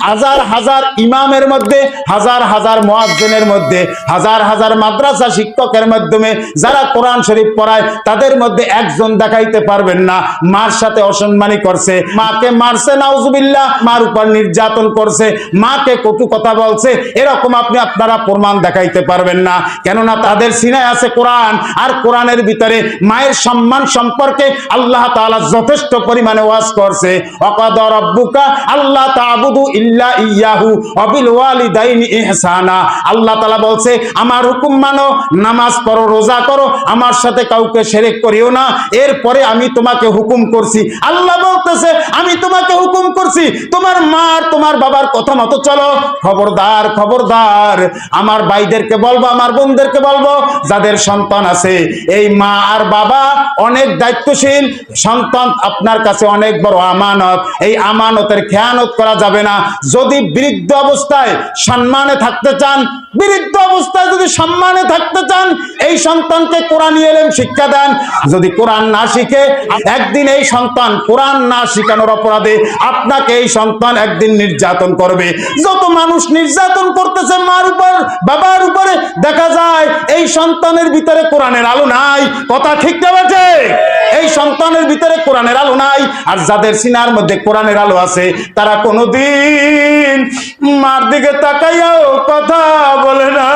হাজার হাজার ইমামের মধ্যে, হাজার হাজার মোয়াজ্জেনের মধ্যে, হাজার হাজার মাদ্রাসা শিক্ষকের মাধ্যমে যারা কোরআন শরীফ পড়ায়, তাদের মধ্যে একজন দেখাইতে পারবেন না। মার সাথে অসম্মানী করছে। মাকে মারছে, নাউজুবিল্লাহ। মার উপর নির্যাতন করছে। মাকে কটু কথা বলছে। এরকম আপনি, আপনারা প্রমাণ দেখাইতে পারবেন না। কেননা তাদের সিনায় আছে কোরআন। আর কোরআনের ভিতরে মায়ের সম্মান সম্পর্কে আল্লাহ তাআলা যথেষ্ট পরিমাণে ওয়াজ করছে। অকাদ রব্বুকা আল্লাহ তাবুদু ইল্লা ইয়াহু অবিল ওয়ালিদাইনি ইহসানা। আল্লাহ তাআলা বলছে, আমার হুকুম মানো, নামাজ পড়ো, রোজা করো, আমার সাথে কাউকে শিরক করিও না, এরপরে আমি তোমাকে হুকুম করছি। আল্লাহ বলতেছে, আমি তোমাকে হুকুম করছি, তোমার মা আর তোমার বাবার কথা মতো চলো। খবরদার খবরদার, আমার ভাইদেরকে বলব, আমার বোনদেরকে বলব, যাদের সন্তান আছে, এই মা আর বাবা অনেক দায়িত্বশীল, সন্তান আপনার কাছে অনেক বড় আমানত, এই আমানতের খেয়ানত করা যাবে না। যদি বৃদ্ধ অবস্থায় সম্মানে থাকতে চান, বৃদ্ধ অবস্থায় যদি সম্মানে থাকতে চান, এই সন্তানকে কোরআন এলেম শিক্ষা দেন। যদি কোরআন না শিখে, একদিন এই সন্তান কোরআন না শিখানোর অপরাধে আপনাকে এই সন্তান একদিন নির্যাতন করবে। যত মানুষ নির্যাতন করতেছে মার উপর, বাবার উপরে, দেখা যায় এই সন্তানের ভিতরে কোরআনের আলো নাই। কথা ঠিক না বাজে এই সন্তানের ভিতরে কোরআনের আলো নাই। আর যাদের সিনার মধ্যে কোরআনের আলো আছে, তারা কোনোদিন মার দিকে তাকাইয়াও কথা বলে না।